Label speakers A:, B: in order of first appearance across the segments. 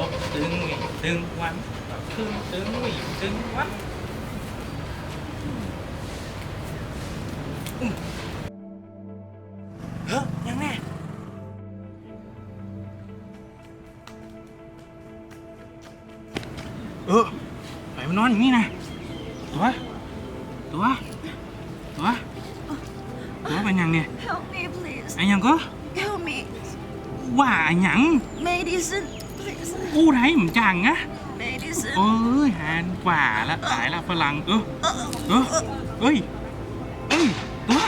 A: đốt tướng nguyện tướng quán và thương tướng nguyện tướng quán hả nhắn nè ừ phải nói như này tụa tụa tụa tụa bà nhắn nè
B: help me
A: anh nhắn có?
B: Help me.
A: Quả nhắn
B: medicine.
A: กู้ไทยเหมือนจังนะเอ้ยหานกว่าละตายละฝรั่งเออเออเอ้ยเอ้ยตัว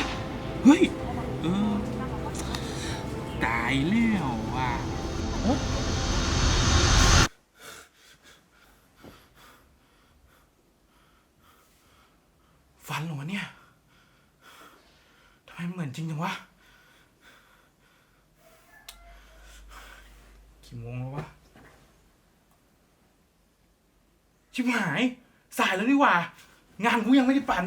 A: เฮ้ยเออตายแล้วว่ะฟันหรอวะเนี่ยทำไมเหมือนจริงจังวะกี่โมงแล้ววะ ชิบหาย สายแล้วดีกว่า งานกูยังไม่ได้ปั่น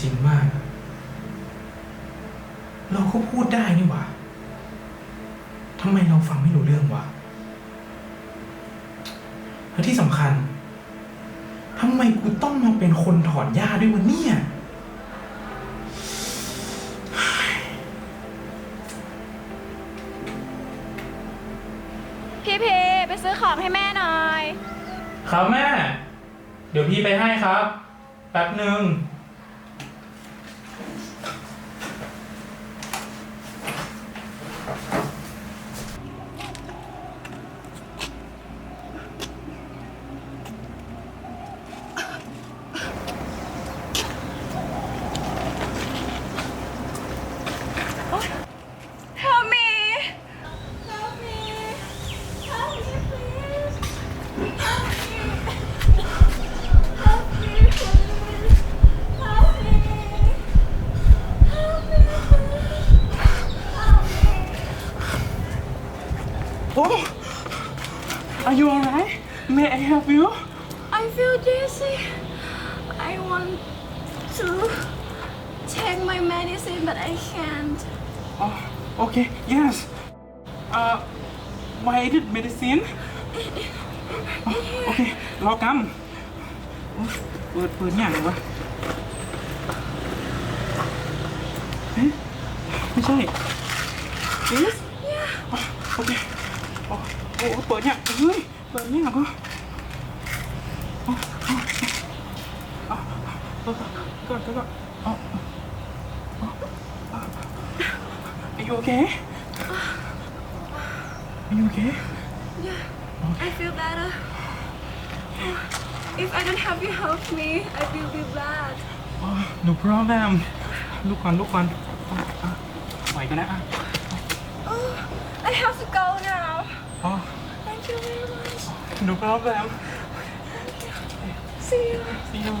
A: จริงมาก เราก็พูดได้นี่หว่าทำไมเราฟังไม่รู้เรื่องวะและที่สำคัญทำไมกูต้องมาเป็นคนถอนหญ้าด้วยวะเนี่ย
C: พี่เพไปซื้อของให้แม่หน่อย
A: ครับแม่ เดี๋ยวพี่ไปให้ครับ แป๊บหนึ่ง Are you alright? May I help you?
C: I feel dizzy I want to take my medicine but I can't
A: Oh, okay, yes. Uh, why is it medicine? Oh, okay, รอกำโอ๊ยเปิดเปิดอย่างไรวะเอ๊ะไม่ใช่ Yes? อ๋อโอเค โอ้โอ้เปิดอย่างเฮ้ย เปิดอย่างก็อ๋ออ๋ออ๋ออ๋อก่อนก่อนก่อนอ๋ออ๋ออ๋อ Are you okay? Are you okay?
C: Yeah, I feel better. If I don't have you help me, I will be bad.
A: Oh, no problem ลุกก่อนลุกก่อนอ่ะอ่ะไหวกันนะอ่ะ
C: Oh, I have to go
A: อ
C: Thank you very much.
A: no problem
C: See you.
A: see you